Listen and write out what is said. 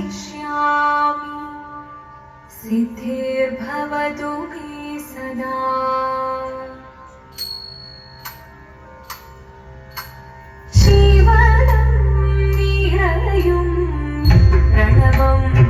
करिष्यामि सिद्धिर्भवतु मे सदा शिवनं निरयुं प्रणवम्